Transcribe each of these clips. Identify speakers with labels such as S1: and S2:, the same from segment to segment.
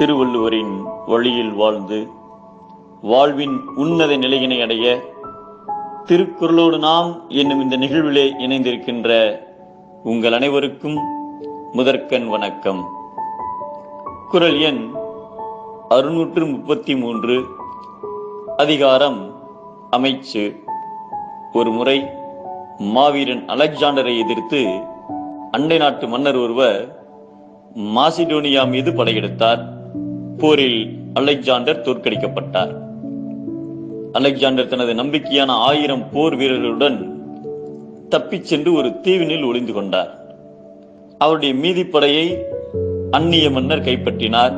S1: திருவள்ளுவரின் வழியில் வாழ்ந்து வாழ்வின் உன்னத நிலையினை அடைய திருக்குறளோடு நாம் என்னும் இந்த நிகழ்விலே இணைந்திருக்கின்ற உங்கள் அனைவருக்கும் முதற்கண் வணக்கம். குரல் எண் அறுநூற்று முப்பத்தி மூன்று அதிகாரம் அமைச்சு. ஒரு முறை மாவீரன் அலெக்சாண்டரை எதிர்த்து அண்டை நாட்டு மன்னர் ஒருவர் மாசிடோனியா மீது படையெடுத்தார். போரில் அலெக்சாண்டர் தோற்கடிக்கப்பட்டார். அலெக்சாண்டர் தனது நம்பிக்கையான ஆயிரம் போர் வீரர்களுடன் தப்பிச் சென்று ஒரு தீவினில் ஒளிந்து கொண்டார். அவருடைய மீதிப்படையை அந்நிய மன்னர் கைப்பற்றினார்.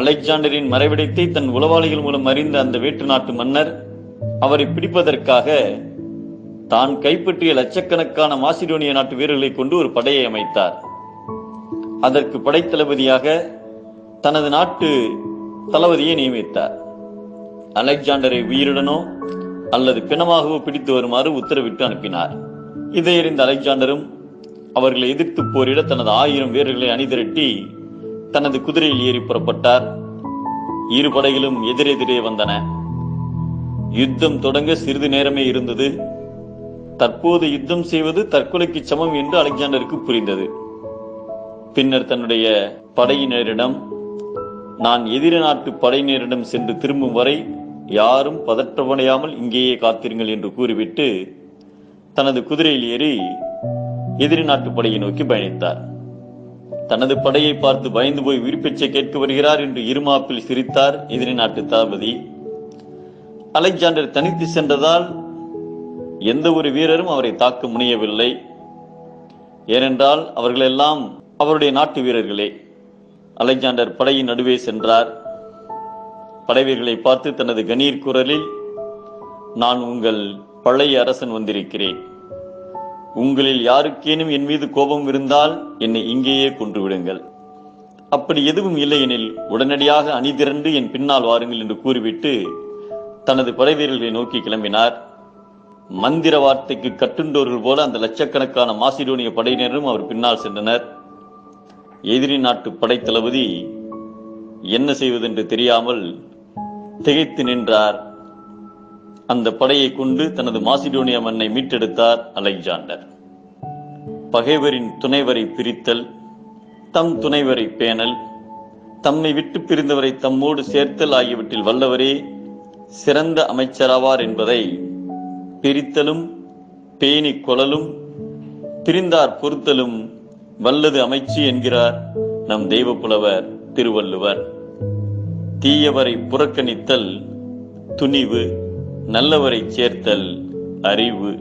S1: அலெக்சாண்டரின் மறைவிடத்தை தன் உளவாளிகள் மூலம் அறிந்த அந்த வேற்று நாட்டு மன்னர் அவரை பிடிப்பதற்காக தான் கைப்பற்றிய லட்சக்கணக்கான மாசிடோனிய நாட்டு வீரர்களை கொண்டு ஒரு படையை அமைத்தார். அதற்கு படைத்தளபதியாக தனது நாட்டு தளபதியை நியமித்தார். அலெக்சாண்டரை உயிருடனோ அல்லது பிணமாகவோ பிடித்து வருமாறு உத்தரவிட்டு அனுப்பினார். இதை அறிந்த அலெக்சாண்டரும் அவர்களை எதிர்த்து போரிட தனது ஆயிரம் வீரர்களை அணிதிரட்டி தனது குதிரையில் ஏறி புறப்பட்டார். இரு படைகளும் எதிரெதிரே வந்தன. யுத்தம் தொடங்க சிறிது நேரமே இருந்தது. தற்போது யுத்தம் செய்வது தற்கொலைக்கு சமம் என்று அலெக்சாண்டருக்கு புரிந்தது. பின்னர் தன்னுடைய படையினரிடம் நான் எதிர நாட்டு படையினரிடம் சென்று திரும்பும் வரை யாரும் பதற்றமடையாமல் இங்கேயே காத்திருங்கள் என்று கூறிவிட்டு தனது குதிரையில் ஏறி எதிரி நாட்டு படையை நோக்கி பயணித்தார். தனது படையை பார்த்து பயந்து போய் விருப்பச்சை கேட்க வருகிறார் என்று இருமாப்பில் சிரித்தார் எதிரி நாட்டு தளபதி. அலெக்சாண்டர் தனித்து சென்றதால் எந்த ஒரு வீரரும் அவரை தாக்க முனையவில்லை. ஏனென்றால் அவர்களெல்லாம் அவருடைய நாட்டு வீரர்களே. அலெக்சாண்டர் படையின் நடுவே சென்றார். படைவீர்களை பார்த்து தனது கணீர் குரலில் நான் உங்கள் பழைய அரசன் வந்திருக்கிறேன். உங்களில் யாருக்கேனும் என் மீது கோபம் இருந்தால் என்னை இங்கேயே கொன்றுவிடுங்கள். அப்படி எதுவும் இல்லையெனில் உடனடியாக உடனடியாக அணிதிரண்டு என் பின்னால் வாருங்கள் என்று கூறிவிட்டு தனது படைவீரர்களை நோக்கி கிளம்பினார். மந்திர வார்த்தைக்கு கட்டுண்டோர்கள் போல அந்த லட்சக்கணக்கான மாசிடோனிய படையினரும் அவர் பின்னால் சென்றனர். எதிரி நாட்டு படைத்தளபதி என்ன செய்வதென்று தெரியாமல் திகைத்து நின்றார். அந்த படையை கொண்டு தனது மாசிடோனிய மண்ணை மீட்டெடுத்தார் அலெக்சாண்டர். பகைவரின் துணைவரை பிரித்தல் தம் துணைவரை பேணல் தம்மை விட்டு பிரிந்தவரை தம்மோடு சேர்த்தல் ஆகியவற்றில் வல்லவரே சிறந்த அமைச்சராவார் என்பதை பிரித்தலும் பேணி கொளலும் பிரிந்தார் பொறுத்தலும் வல்லது அமைச்சு என்கிறார் நம் தெய்வ புலவர் திருவள்ளுவர். தீயவரை புறக்கணித்தல் துணிவு நல்லவரை சேர்த்தல் அறிவு.